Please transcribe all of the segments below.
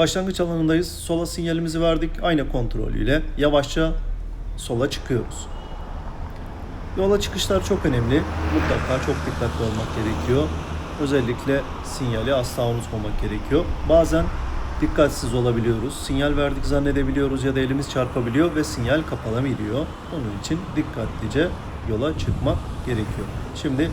Başlangıç alanındayız. Sola sinyalimizi verdik. Ayna kontrolüyle yavaşça sola çıkıyoruz. Yola çıkışlar çok önemli. Mutlaka çok dikkatli olmak gerekiyor. Özellikle sinyali asla unutmamak gerekiyor. Bazen dikkatsiz olabiliyoruz. Sinyal verdik zannedebiliyoruz ya da elimiz çarpabiliyor ve sinyal kapanabiliyor. Onun için dikkatlice yola çıkmak gerekiyor. Şimdi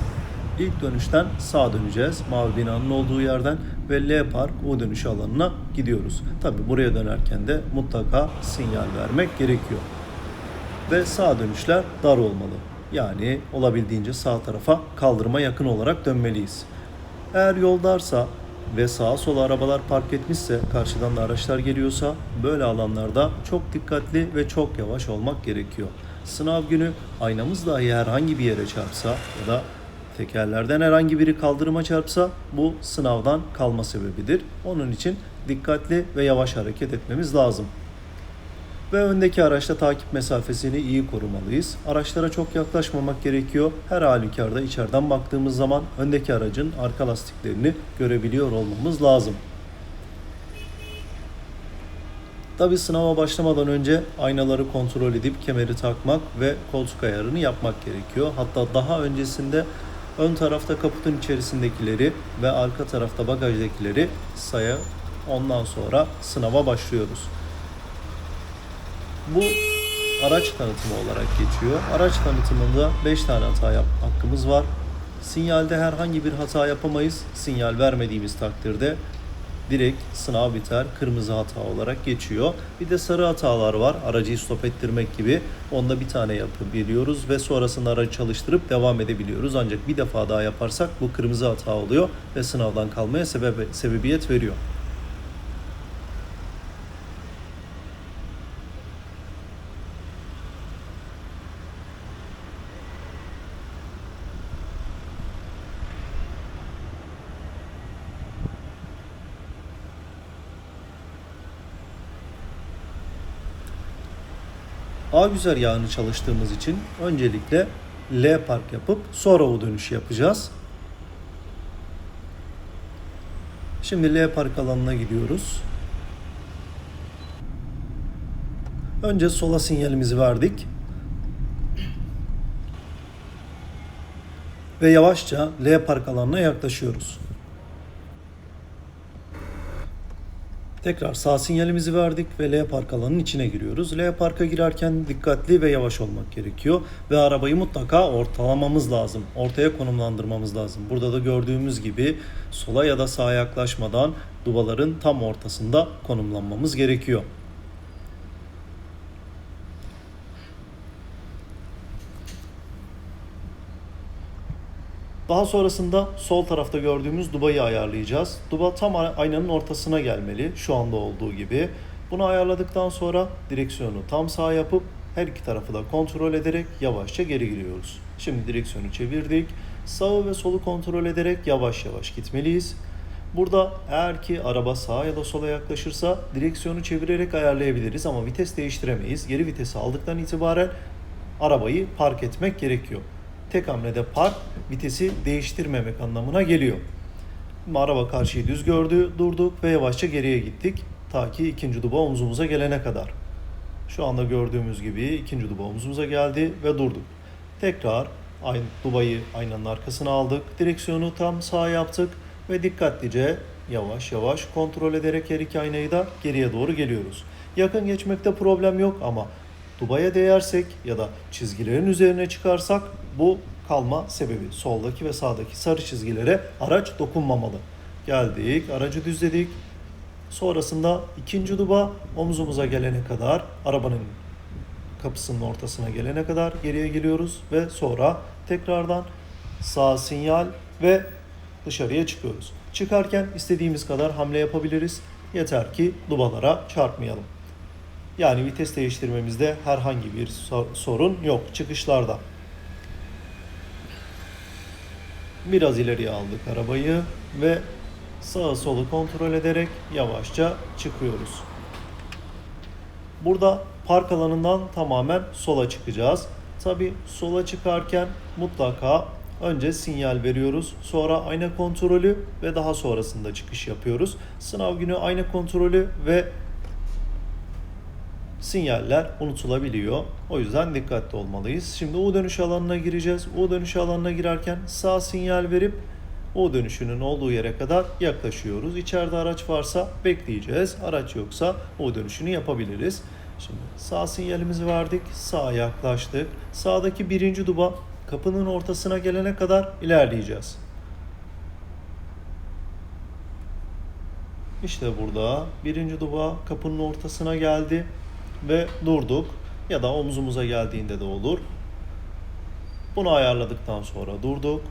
ilk dönüşten sağa döneceğiz. Mavi binanın olduğu yerden ve L Park U dönüş alanına gidiyoruz. Tabi buraya dönerken de mutlaka sinyal vermek gerekiyor ve sağ dönüşler dar olmalı. Yani olabildiğince sağ tarafa kaldırıma yakın olarak dönmeliyiz. Eğer yol darsa ve sağa sola arabalar park etmişse, karşıdan da araçlar geliyorsa böyle alanlarda çok dikkatli ve çok yavaş olmak gerekiyor. Sınav günü aynamız dahi herhangi bir yere çarpsa ya da tekerlerden herhangi biri kaldırıma çarpsa bu sınavdan kalma sebebidir. Onun için dikkatli ve yavaş hareket etmemiz lazım. Ve öndeki araçta takip mesafesini iyi korumalıyız. Araçlara çok yaklaşmamak gerekiyor. Her halükarda içeriden baktığımız zaman öndeki aracın arka lastiklerini görebiliyor olmamız lazım. Tabi sınava başlamadan önce aynaları kontrol edip kemeri takmak ve koltuk ayarını yapmak gerekiyor. Hatta daha öncesinde ön tarafta kaputun içerisindekileri ve arka tarafta bagajdakileri saya ondan sonra sınava başlıyoruz. Bu araç tanıtımı olarak geçiyor. Araç tanıtımında 5 tane hata yap hakkımız var. Sinyalde herhangi bir hata yapamayız. Sinyal vermediğimiz takdirde direkt sınav biter. Kırmızı hata olarak geçiyor. Bir de sarı hatalar var. Aracı stop ettirmek gibi. Onda bir tane yapabiliyoruz ve sonrasında aracı çalıştırıp devam edebiliyoruz. Ancak bir defa daha yaparsak bu kırmızı hata oluyor ve sınavdan kalmaya sebebe, sebebiyet veriyor. A güzergahını çalıştığımız için öncelikle L park yapıp sonra O dönüşü yapacağız. Şimdi L park alanına gidiyoruz. Önce sola sinyalimizi verdik. Ve yavaşça L park alanına yaklaşıyoruz. Tekrar sağ sinyalimizi verdik ve L park alanının içine giriyoruz. L parka girerken dikkatli ve yavaş olmak gerekiyor ve arabayı mutlaka ortalamamız lazım. Ortaya konumlandırmamız lazım. Burada da gördüğümüz gibi sola ya da sağa yaklaşmadan dubaların tam ortasında konumlanmamız gerekiyor. Daha sonrasında sol tarafta gördüğümüz dubayı ayarlayacağız. Duba tam aynanın ortasına gelmeli şu anda olduğu gibi. Bunu ayarladıktan sonra direksiyonu tam sağ yapıp her iki tarafı da kontrol ederek yavaşça geri giriyoruz. Şimdi direksiyonu çevirdik. Sağı ve solu kontrol ederek yavaş yavaş gitmeliyiz. Burada eğer ki araba sağa ya da sola yaklaşırsa direksiyonu çevirerek ayarlayabiliriz ama vites değiştiremeyiz. Geri vitesi aldıktan itibaren arabayı park etmek gerekiyor tek hamlede park vitesi değiştirmemek anlamına geliyor. Araba karşıyı düz gördü, durduk ve yavaşça geriye gittik. Ta ki ikinci duba omzumuza gelene kadar. Şu anda gördüğümüz gibi ikinci duba omzumuza geldi ve durduk. Tekrar aynı dubayı aynanın arkasına aldık. Direksiyonu tam sağa yaptık ve dikkatlice yavaş yavaş kontrol ederek her iki aynayı da geriye doğru geliyoruz. Yakın geçmekte problem yok ama dubaya değersek ya da çizgilerin üzerine çıkarsak bu kalma sebebi. Soldaki ve sağdaki sarı çizgilere araç dokunmamalı. Geldik, aracı düzledik. Sonrasında ikinci duba omzumuza gelene kadar arabanın kapısının ortasına gelene kadar geriye geliyoruz ve sonra tekrardan sağ sinyal ve dışarıya çıkıyoruz. Çıkarken istediğimiz kadar hamle yapabiliriz. Yeter ki dubalara çarpmayalım. Yani vites değiştirmemizde herhangi bir sorun yok çıkışlarda. Biraz ileriye aldık arabayı ve sağa solu kontrol ederek yavaşça çıkıyoruz. Burada park alanından tamamen sola çıkacağız. Tabi sola çıkarken mutlaka Önce sinyal veriyoruz, sonra ayna kontrolü ve daha sonrasında çıkış yapıyoruz. Sınav günü ayna kontrolü ve sinyaller unutulabiliyor. O yüzden dikkatli olmalıyız. Şimdi U dönüş alanına gireceğiz. U dönüş alanına girerken sağ sinyal verip U dönüşünün olduğu yere kadar yaklaşıyoruz. İçeride araç varsa bekleyeceğiz. Araç yoksa U dönüşünü yapabiliriz. Şimdi sağ sinyalimizi verdik. Sağa yaklaştık. Sağdaki birinci duba kapının ortasına gelene kadar ilerleyeceğiz. İşte burada birinci duba kapının ortasına geldi ve durduk. Ya da omzumuza geldiğinde de olur. Bunu ayarladıktan sonra durduk.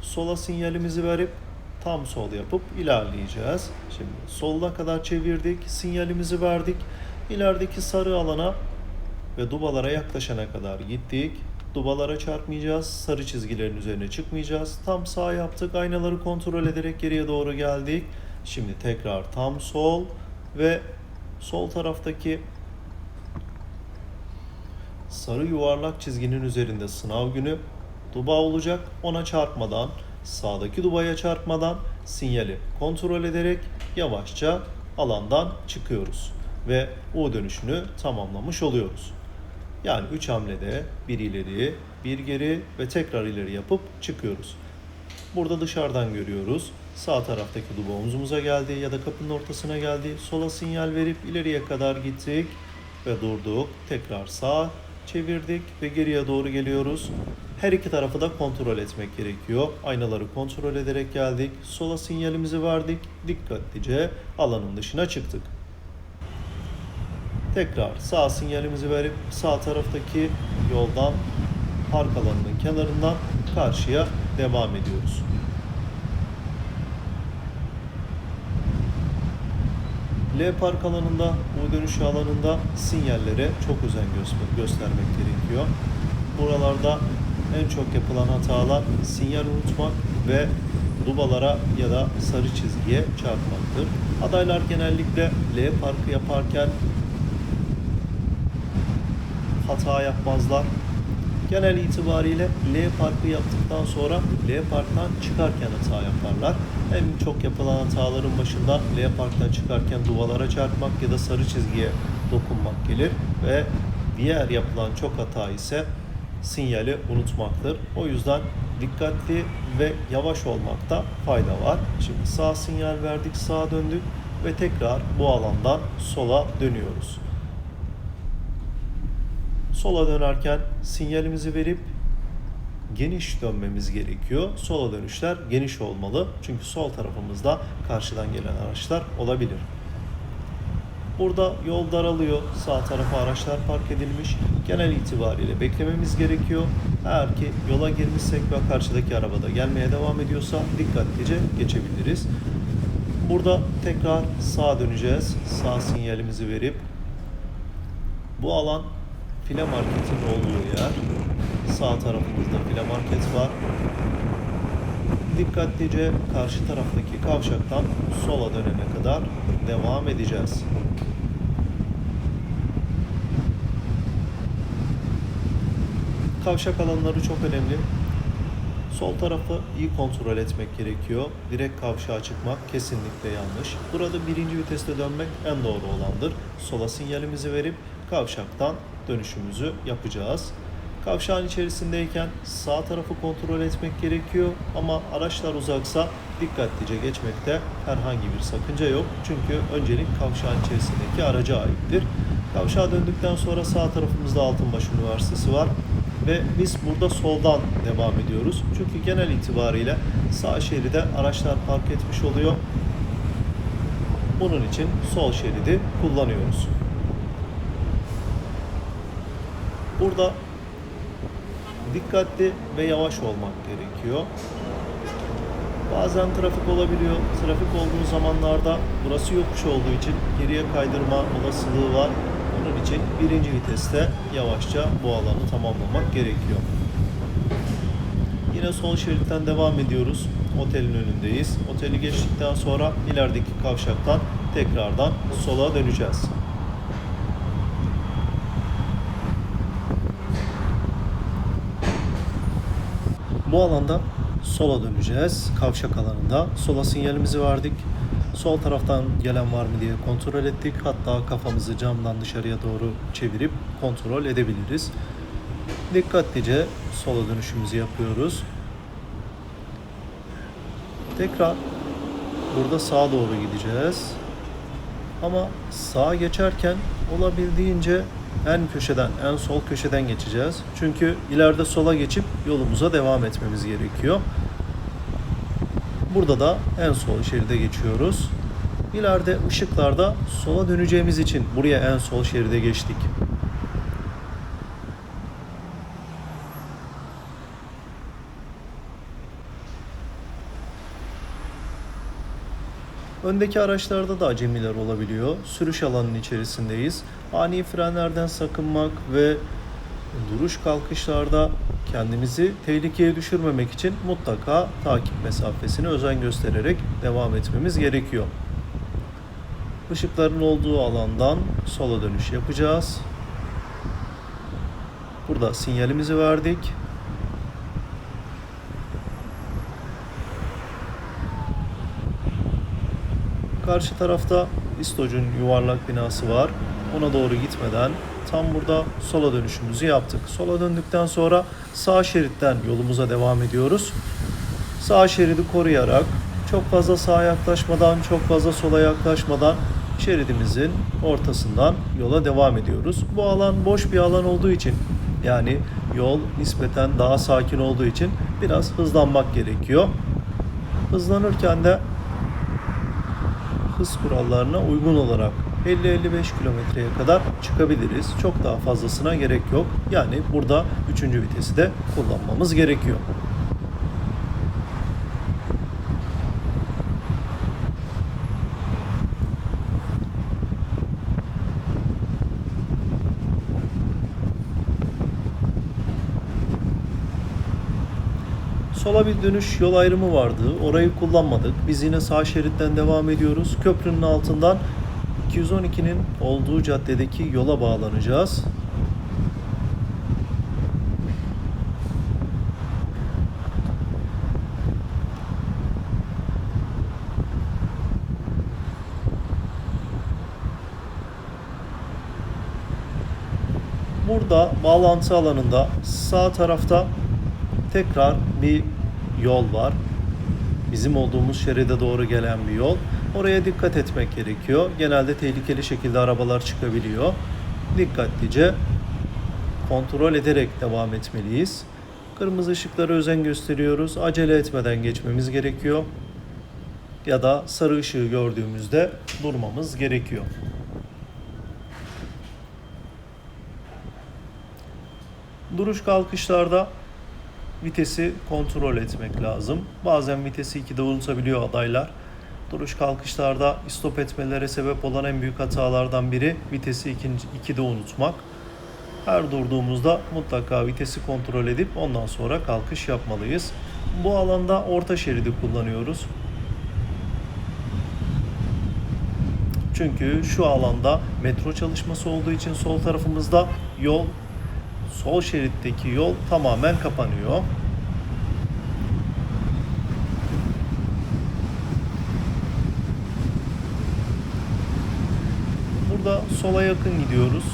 Sola sinyalimizi verip tam sol yapıp ilerleyeceğiz. Şimdi soluna kadar çevirdik, sinyalimizi verdik. İlerideki sarı alana ve dubalara yaklaşana kadar gittik. Dubalara çarpmayacağız, sarı çizgilerin üzerine çıkmayacağız. Tam sağ yaptık, aynaları kontrol ederek geriye doğru geldik. Şimdi tekrar tam sol ve sol taraftaki sarı yuvarlak çizginin üzerinde sınav günü duba olacak. Ona çarpmadan, sağdaki dubaya çarpmadan sinyali kontrol ederek yavaşça alandan çıkıyoruz ve U dönüşünü tamamlamış oluyoruz. Yani 3 hamlede bir ileri, bir geri ve tekrar ileri yapıp çıkıyoruz. Burada dışarıdan görüyoruz. Sağ taraftaki duba omzumuza geldi ya da kapının ortasına geldi. Sola sinyal verip ileriye kadar gittik ve durduk. Tekrar sağ çevirdik ve geriye doğru geliyoruz. Her iki tarafı da kontrol etmek gerekiyor. Aynaları kontrol ederek geldik. Sola sinyalimizi verdik. Dikkatlice alanın dışına çıktık. Tekrar sağ sinyalimizi verip sağ taraftaki yoldan park alanının kenarından karşıya devam ediyoruz. L park alanında, U dönüşü alanında sinyallere çok özen gö- göstermek gerekiyor. Buralarda en çok yapılan hatalar sinyal unutmak ve dubalara ya da sarı çizgiye çarpmaktır. Adaylar genellikle L parkı yaparken hata yapmazlar. Genel itibariyle L parkı yaptıktan sonra L parktan çıkarken hata yaparlar. En çok yapılan hataların başında L parktan çıkarken duvalara çarpmak ya da sarı çizgiye dokunmak gelir ve diğer yapılan çok hata ise sinyali unutmaktır. O yüzden dikkatli ve yavaş olmakta fayda var. Şimdi sağ sinyal verdik, sağa döndük ve tekrar bu alandan sola dönüyoruz. Sola dönerken sinyalimizi verip geniş dönmemiz gerekiyor. Sola dönüşler geniş olmalı. Çünkü sol tarafımızda karşıdan gelen araçlar olabilir. Burada yol daralıyor. Sağ tarafa araçlar park edilmiş. Genel itibariyle beklememiz gerekiyor. Eğer ki yola girmişsek ve karşıdaki arabada gelmeye devam ediyorsa dikkatlice geçebiliriz. Burada tekrar sağa döneceğiz. Sağ sinyalimizi verip bu alan file marketin olduğu yer. Sağ tarafımızda file market var. Dikkatlice karşı taraftaki kavşaktan sola dönene kadar devam edeceğiz. Kavşak alanları çok önemli. Sol tarafı iyi kontrol etmek gerekiyor. Direkt kavşağa çıkmak kesinlikle yanlış. Burada birinci viteste dönmek en doğru olandır. Sola sinyalimizi verip kavşaktan dönüşümüzü yapacağız. Kavşağın içerisindeyken sağ tarafı kontrol etmek gerekiyor ama araçlar uzaksa dikkatlice geçmekte herhangi bir sakınca yok. Çünkü öncelik kavşağın içerisindeki araca aittir. Kavşağa döndükten sonra sağ tarafımızda Altınbaş Üniversitesi var ve biz burada soldan devam ediyoruz. Çünkü genel itibariyle sağ şeride araçlar park etmiş oluyor. Bunun için sol şeridi kullanıyoruz. Burada dikkatli ve yavaş olmak gerekiyor. Bazen trafik olabiliyor. Trafik olduğu zamanlarda burası yokuş olduğu için geriye kaydırma olasılığı var. Bunun için birinci viteste yavaşça bu alanı tamamlamak gerekiyor. Yine sol şeritten devam ediyoruz. Otelin önündeyiz. Oteli geçtikten sonra ilerideki kavşaktan tekrardan sola döneceğiz. Bu alanda sola döneceğiz. Kavşak alanında. Sola sinyalimizi verdik. Sol taraftan gelen var mı diye kontrol ettik. Hatta kafamızı camdan dışarıya doğru çevirip kontrol edebiliriz. Dikkatlice sola dönüşümüzü yapıyoruz. Tekrar burada sağa doğru gideceğiz. Ama sağa geçerken olabildiğince en köşeden, en sol köşeden geçeceğiz. Çünkü ileride sola geçip yolumuza devam etmemiz gerekiyor. Burada da en sol şeride geçiyoruz. İleride ışıklarda sola döneceğimiz için buraya en sol şeride geçtik. Öndeki araçlarda da acemiler olabiliyor. Sürüş alanının içerisindeyiz. Ani frenlerden sakınmak ve duruş kalkışlarda kendimizi tehlikeye düşürmemek için mutlaka takip mesafesine özen göstererek devam etmemiz gerekiyor. Işıkların olduğu alandan sola dönüş yapacağız. Burada sinyalimizi verdik. Karşı tarafta İstoç'un yuvarlak binası var. Ona doğru gitmeden tam burada sola dönüşümüzü yaptık. Sola döndükten sonra sağ şeritten yolumuza devam ediyoruz. Sağ şeridi koruyarak çok fazla sağa yaklaşmadan, çok fazla sola yaklaşmadan şeridimizin ortasından yola devam ediyoruz. Bu alan boş bir alan olduğu için yani yol nispeten daha sakin olduğu için biraz hızlanmak gerekiyor. Hızlanırken de hız kurallarına uygun olarak 50-55 kilometreye kadar çıkabiliriz. Çok daha fazlasına gerek yok. Yani burada 3. vitesi de kullanmamız gerekiyor. Sola bir dönüş yol ayrımı vardı. Orayı kullanmadık. Biz yine sağ şeritten devam ediyoruz. Köprünün altından 212'nin olduğu caddedeki yola bağlanacağız. Burada bağlantı alanında sağ tarafta tekrar bir yol var. Bizim olduğumuz şeride doğru gelen bir yol. Oraya dikkat etmek gerekiyor. Genelde tehlikeli şekilde arabalar çıkabiliyor. Dikkatlice kontrol ederek devam etmeliyiz. Kırmızı ışıklara özen gösteriyoruz. Acele etmeden geçmemiz gerekiyor. Ya da sarı ışığı gördüğümüzde durmamız gerekiyor. Duruş kalkışlarda vitesi kontrol etmek lazım. Bazen vitesi 2'de unutabiliyor adaylar. Duruş kalkışlarda istop etmelere sebep olan en büyük hatalardan biri vitesi 2'de unutmak. Her durduğumuzda mutlaka vitesi kontrol edip ondan sonra kalkış yapmalıyız. Bu alanda orta şeridi kullanıyoruz. Çünkü şu alanda metro çalışması olduğu için sol tarafımızda yol sol şeritteki yol tamamen kapanıyor. Burada sola yakın gidiyoruz.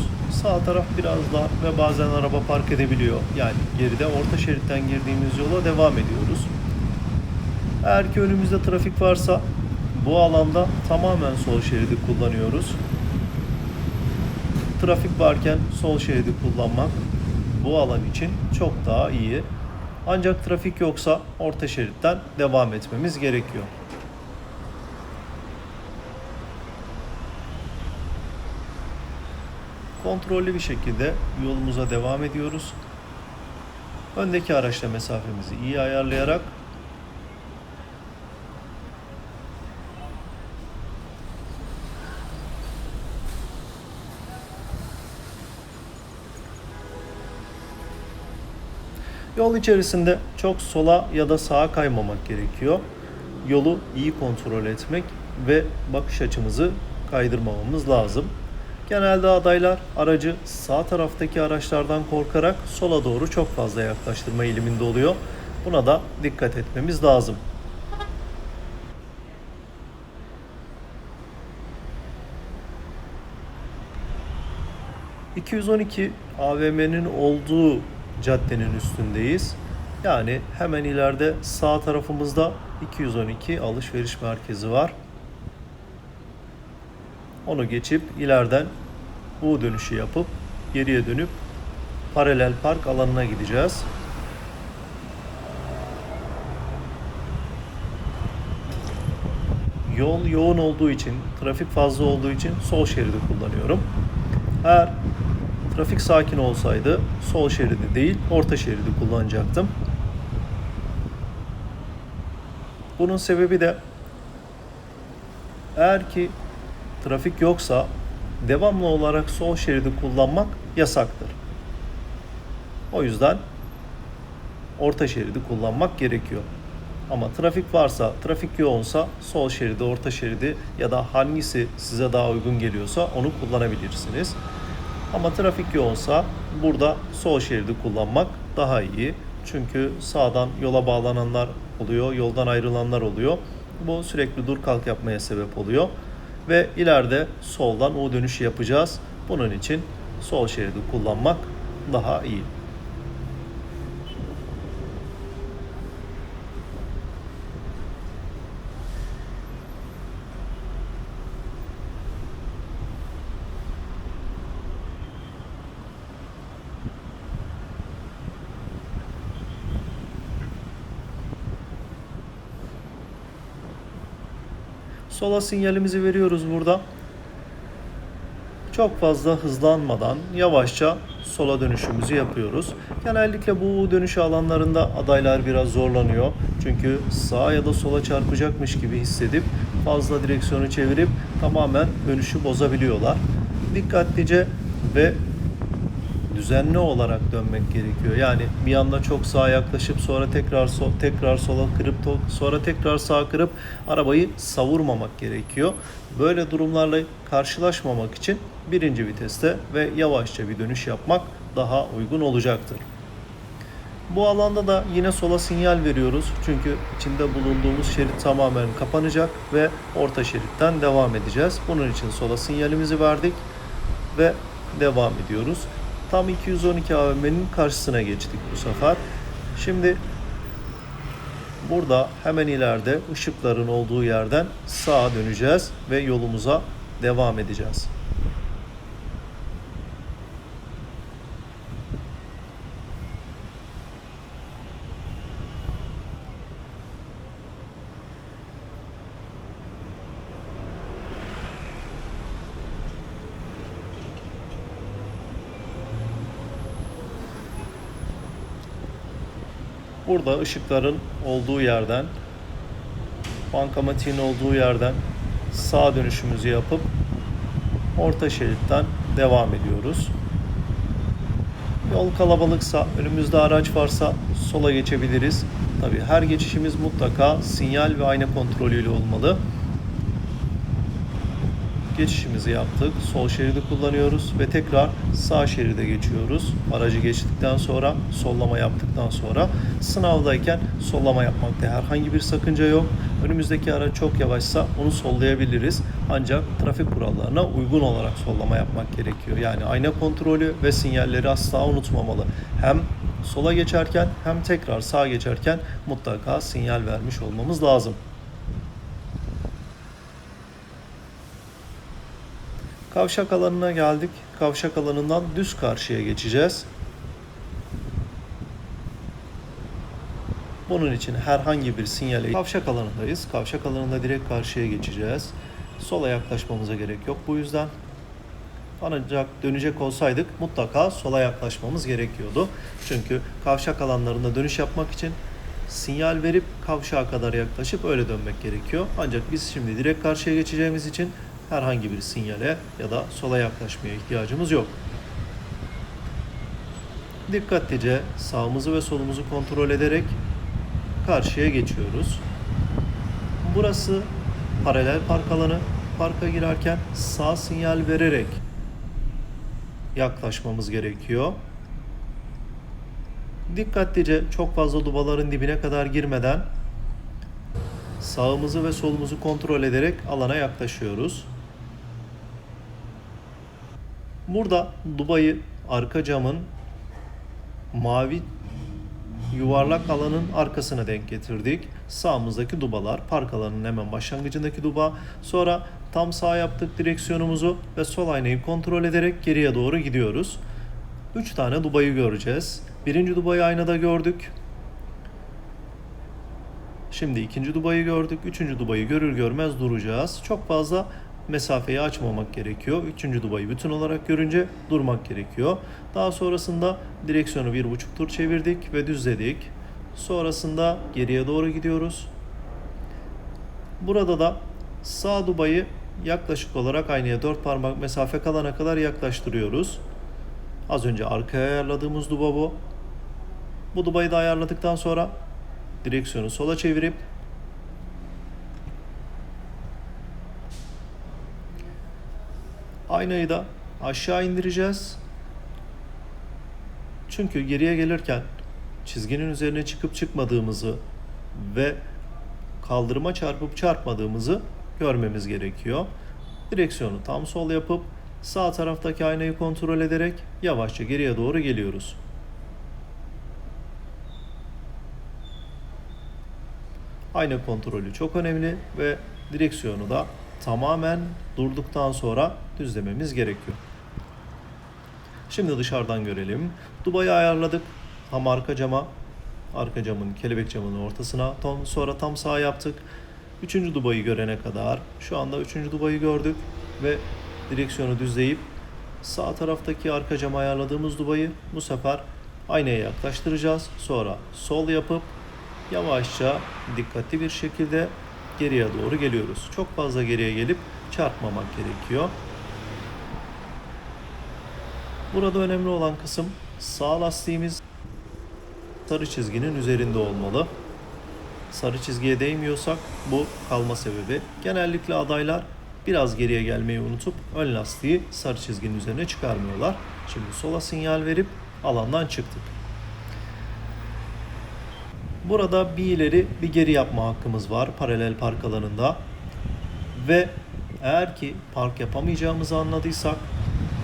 Sağ taraf biraz daha ve bazen araba park edebiliyor. Yani geride orta şeritten girdiğimiz yola devam ediyoruz. Eğer ki önümüzde trafik varsa bu alanda tamamen sol şeridi kullanıyoruz. Trafik varken sol şeridi kullanmak bu alan için çok daha iyi. Ancak trafik yoksa orta şeritten devam etmemiz gerekiyor. Kontrollü bir şekilde yolumuza devam ediyoruz. Öndeki araçla mesafemizi iyi ayarlayarak Yol içerisinde çok sola ya da sağa kaymamak gerekiyor. Yolu iyi kontrol etmek ve bakış açımızı kaydırmamamız lazım. Genelde adaylar aracı sağ taraftaki araçlardan korkarak sola doğru çok fazla yaklaştırma eğiliminde oluyor. Buna da dikkat etmemiz lazım. ...212 AVM'nin olduğu caddenin üstündeyiz. Yani hemen ileride sağ tarafımızda 212 alışveriş merkezi var. Onu geçip ileriden U dönüşü yapıp geriye dönüp paralel park alanına gideceğiz. Yol yoğun olduğu için, trafik fazla olduğu için sol şeridi kullanıyorum. Eğer trafik sakin olsaydı sol şeridi değil, orta şeridi kullanacaktım. Bunun sebebi de eğer ki trafik yoksa devamlı olarak sol şeridi kullanmak yasaktır. O yüzden orta şeridi kullanmak gerekiyor. Ama trafik varsa, trafik yoğunsa sol şeridi, orta şeridi ya da hangisi size daha uygun geliyorsa onu kullanabilirsiniz. Ama trafik yoğunsa burada sol şeridi kullanmak daha iyi. Çünkü sağdan yola bağlananlar oluyor, yoldan ayrılanlar oluyor. Bu sürekli dur kalk yapmaya sebep oluyor. Ve ileride soldan U dönüşü yapacağız. Bunun için sol şeridi kullanmak daha iyi. Sola sinyalimizi veriyoruz burada. Çok fazla hızlanmadan yavaşça sola dönüşümüzü yapıyoruz. Genellikle bu dönüş alanlarında adaylar biraz zorlanıyor. Çünkü sağa ya da sola çarpacakmış gibi hissedip fazla direksiyonu çevirip tamamen dönüşü bozabiliyorlar. Dikkatlice ve düzenli olarak dönmek gerekiyor. Yani bir anda çok sağa yaklaşıp sonra tekrar sol, tekrar sola kırıp sonra tekrar sağa kırıp arabayı savurmamak gerekiyor. Böyle durumlarla karşılaşmamak için birinci viteste ve yavaşça bir dönüş yapmak daha uygun olacaktır. Bu alanda da yine sola sinyal veriyoruz. Çünkü içinde bulunduğumuz şerit tamamen kapanacak ve orta şeritten devam edeceğiz. Bunun için sola sinyalimizi verdik ve devam ediyoruz. Tam 212 AVM'nin karşısına geçtik bu sefer. Şimdi burada hemen ileride ışıkların olduğu yerden sağa döneceğiz ve yolumuza devam edeceğiz. Burada ışıkların olduğu yerden, bankamatiğin olduğu yerden sağ dönüşümüzü yapıp orta şeritten devam ediyoruz. Yol kalabalıksa, önümüzde araç varsa sola geçebiliriz. Tabi her geçişimiz mutlaka sinyal ve ayna kontrolüyle olmalı. Geçişimizi yaptık. Sol şeridi kullanıyoruz ve tekrar sağ şeride geçiyoruz. Aracı geçtikten sonra, sollama yaptıktan sonra sınavdayken sollama yapmakta herhangi bir sakınca yok. Önümüzdeki araç çok yavaşsa onu sollayabiliriz. Ancak trafik kurallarına uygun olarak sollama yapmak gerekiyor. Yani ayna kontrolü ve sinyalleri asla unutmamalı. Hem sola geçerken hem tekrar sağa geçerken mutlaka sinyal vermiş olmamız lazım. Kavşak alanına geldik. Kavşak alanından düz karşıya geçeceğiz. Bunun için herhangi bir sinyale kavşak alanındayız. Kavşak alanında direkt karşıya geçeceğiz. Sola yaklaşmamıza gerek yok bu yüzden. Ancak dönecek olsaydık mutlaka sola yaklaşmamız gerekiyordu. Çünkü kavşak alanlarında dönüş yapmak için sinyal verip kavşağa kadar yaklaşıp öyle dönmek gerekiyor. Ancak biz şimdi direkt karşıya geçeceğimiz için herhangi bir sinyale ya da sola yaklaşmaya ihtiyacımız yok. Dikkatlice sağımızı ve solumuzu kontrol ederek karşıya geçiyoruz. Burası paralel park alanı. Parka girerken sağ sinyal vererek yaklaşmamız gerekiyor. Dikkatlice çok fazla dubaların dibine kadar girmeden sağımızı ve solumuzu kontrol ederek alana yaklaşıyoruz. Burada dubayı arka camın mavi yuvarlak alanın arkasına denk getirdik. Sağımızdaki dubalar park alanının hemen başlangıcındaki duba. Sonra tam sağ yaptık direksiyonumuzu ve sol aynayı kontrol ederek geriye doğru gidiyoruz. 3 tane dubayı göreceğiz. Birinci dubayı aynada gördük. Şimdi ikinci dubayı gördük. Üçüncü dubayı görür görmez duracağız. Çok fazla mesafeyi açmamak gerekiyor. Üçüncü dubayı bütün olarak görünce durmak gerekiyor. Daha sonrasında direksiyonu bir buçuk tur çevirdik ve düzledik. Sonrasında geriye doğru gidiyoruz. Burada da sağ dubayı yaklaşık olarak aynaya dört parmak mesafe kalana kadar yaklaştırıyoruz. Az önce arkaya ayarladığımız duba bu. Bu dubayı da ayarladıktan sonra direksiyonu sola çevirip aynayı da aşağı indireceğiz. Çünkü geriye gelirken çizginin üzerine çıkıp çıkmadığımızı ve kaldırıma çarpıp çarpmadığımızı görmemiz gerekiyor. Direksiyonu tam sol yapıp sağ taraftaki aynayı kontrol ederek yavaşça geriye doğru geliyoruz. Ayna kontrolü çok önemli ve direksiyonu da tamamen durduktan sonra düzlememiz gerekiyor. Şimdi dışarıdan görelim. Dubayı ayarladık. Tam arka cama, arka camın kelebek camının ortasına. Tam, sonra tam sağ yaptık. Üçüncü dubayı görene kadar. Şu anda üçüncü dubayı gördük ve direksiyonu düzleyip sağ taraftaki arka cama ayarladığımız dubayı bu sefer aynaya yaklaştıracağız. Sonra sol yapıp yavaşça dikkatli bir şekilde geriye doğru geliyoruz. Çok fazla geriye gelip çarpmamak gerekiyor. Burada önemli olan kısım sağ lastiğimiz sarı çizginin üzerinde olmalı. Sarı çizgiye değmiyorsak bu kalma sebebi. Genellikle adaylar biraz geriye gelmeyi unutup ön lastiği sarı çizginin üzerine çıkarmıyorlar. Şimdi sola sinyal verip alandan çıktık. Burada bir ileri bir geri yapma hakkımız var paralel park alanında. Ve eğer ki park yapamayacağımızı anladıysak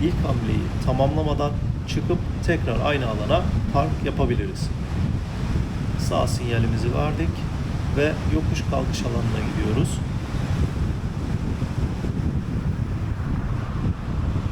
ilk hamleyi tamamlamadan çıkıp tekrar aynı alana park yapabiliriz. Sağ sinyalimizi verdik ve yokuş kalkış alanına gidiyoruz.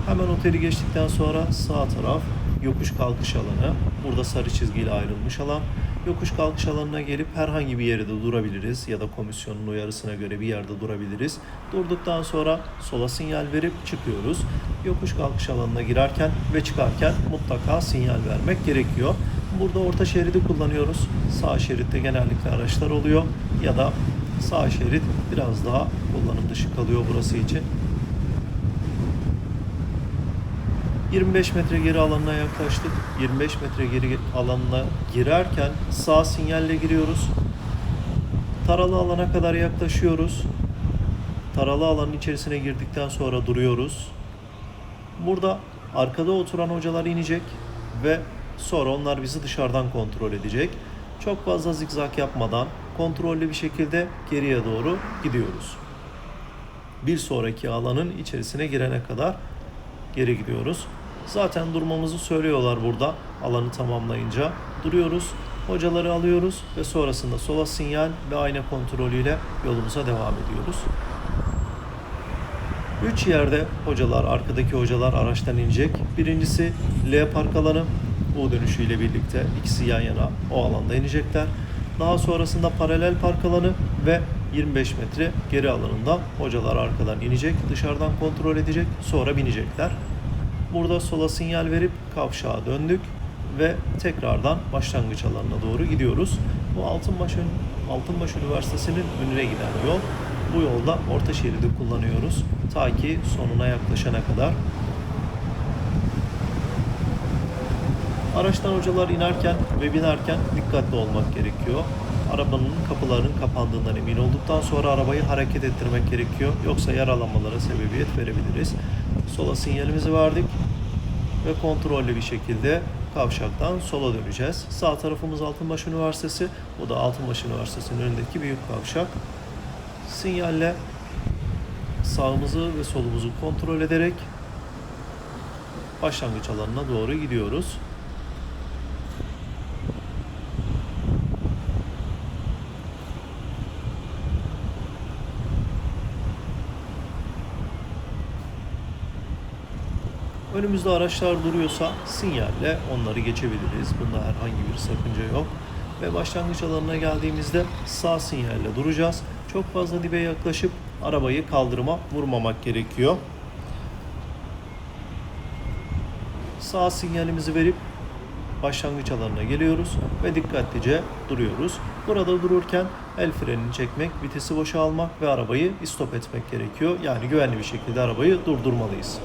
Hemen oteli geçtikten sonra sağ taraf yokuş kalkış alanı. Burada sarı çizgiyle ayrılmış alan. Yokuş kalkış alanına gelip herhangi bir yerde durabiliriz ya da komisyonun uyarısına göre bir yerde durabiliriz. Durduktan sonra sola sinyal verip çıkıyoruz. Yokuş kalkış alanına girerken ve çıkarken mutlaka sinyal vermek gerekiyor. Burada orta şeridi kullanıyoruz. Sağ şeritte genellikle araçlar oluyor ya da sağ şerit biraz daha kullanım dışı kalıyor burası için. 25 metre geri alanına yaklaştık. 25 metre geri alanına girerken sağ sinyalle giriyoruz. Taralı alana kadar yaklaşıyoruz. Taralı alanın içerisine girdikten sonra duruyoruz. Burada arkada oturan hocalar inecek ve sonra onlar bizi dışarıdan kontrol edecek. Çok fazla zigzag yapmadan kontrollü bir şekilde geriye doğru gidiyoruz. Bir sonraki alanın içerisine girene kadar geri gidiyoruz. Zaten durmamızı söylüyorlar burada alanı tamamlayınca. Duruyoruz, hocaları alıyoruz ve sonrasında sola sinyal ve ayna kontrolüyle yolumuza devam ediyoruz. Üç yerde hocalar, arkadaki hocalar araçtan inecek. Birincisi L park alanı. U dönüşüyle birlikte ikisi yan yana o alanda inecekler. Daha sonrasında paralel park alanı ve 25 metre geri alanında hocalar arkadan inecek, dışarıdan kontrol edecek, sonra binecekler. Burada sola sinyal verip kavşağa döndük ve tekrardan başlangıç alanına doğru gidiyoruz. Bu Altınbaş, Altınbaş Üniversitesi'nin önüne giden yol. Bu yolda orta şeridi kullanıyoruz ta ki sonuna yaklaşana kadar. Araçtan hocalar inerken ve binerken dikkatli olmak gerekiyor. Arabanın kapılarının kapandığından emin olduktan sonra arabayı hareket ettirmek gerekiyor. Yoksa yaralanmalara sebebiyet verebiliriz. Sola sinyalimizi verdik ve kontrollü bir şekilde kavşaktan sola döneceğiz. Sağ tarafımız Altınbaş Üniversitesi. Bu da Altınbaş Üniversitesi'nin önündeki büyük kavşak. Sinyalle sağımızı ve solumuzu kontrol ederek başlangıç alanına doğru gidiyoruz. Önümüzde araçlar duruyorsa sinyalle onları geçebiliriz. Bunda herhangi bir sakınca yok. Ve başlangıç alanına geldiğimizde sağ sinyalle duracağız. Çok fazla dibe yaklaşıp arabayı kaldırıma vurmamak gerekiyor. Sağ sinyalimizi verip başlangıç alanına geliyoruz ve dikkatlice duruyoruz. Burada dururken el frenini çekmek, vitesi boşa almak ve arabayı istop etmek gerekiyor. Yani güvenli bir şekilde arabayı durdurmalıyız.